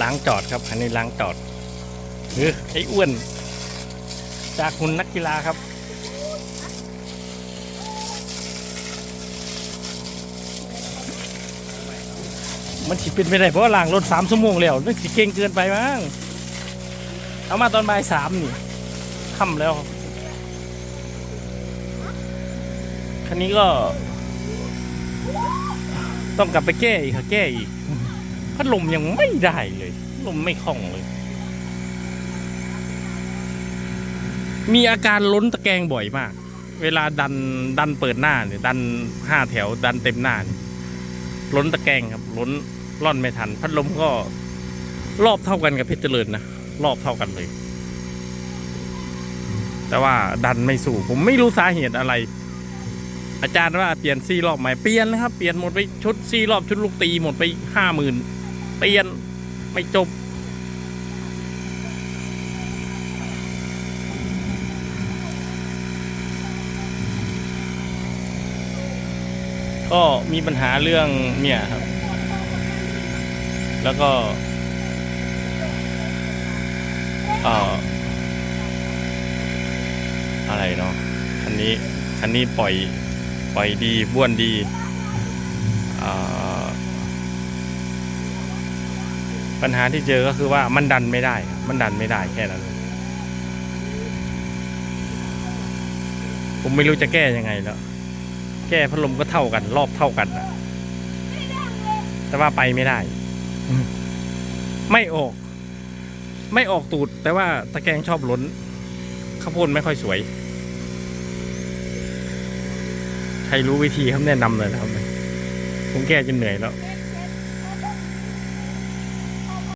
ล้างจอดครับ อันนี้ล้างจอดเออไอ้อ้วน จากหุ่นนักกีฬาครับมันสิเป็นไปได้เพราะว่าล้างรถสามชั่วโมงแล้วนึกสิเก่งเกินไปมั้ง เอามาตอนบ่ายสามนี่ค่ำแล้วครันนี้ก็ ต้องกลับไปแก้อีกค่ะแก้อีกพัดลมยังไม่ได้เลย ลมไม่คล่องเลย มีอาการล้นตะแกรงบ่อยมาก เวลาดันดันเปิดหน้าเนี่ยดันห้าแถว ดันเต็มหน้านี่ล้นตะแกรงครับล้นร่อนไม่ทัน พัดลมก็รอบเท่ากันกับเพชรเจริญนะ รอบเท่ากันเลย แต่ว่าดันไม่สู่ ผมไม่รู้สาเหตุอะไร อาจารย์ว่าเปลี่ยนซี่รอบใหม่เปลี่ยนนะครับเปลี่ยนหมดไปชุดซี่รอบชุดลูกตีหมดไปห้าหมื่นเปลี่ยนไม่จบก็มีปัญหาเรื่องเนี่ยครับ แล้วก็ เอ่ออะไรเนาะคันนี้คันนี้ปล่อยปล่อยดีบ้วนดีปัญหาที่เจอก็คือว่ามันดันไม่ได้ มันดันไม่ได้แค่นั้นผมไม่รู้จะแก้ยังไงแล้ว แก้พัดลมก็เท่ากัน รอบเท่ากันนะแต่ว่าไปไม่ได้ ไม่ออก ไม่ออกตูด แต่ว่าตะแกรงชอบล้น ข้าวโพดไม่ค่อยสวย ใครรู้วิธีครับแนะนำเลยนะครับ ผมแก้จนเหนื่อยแล้ว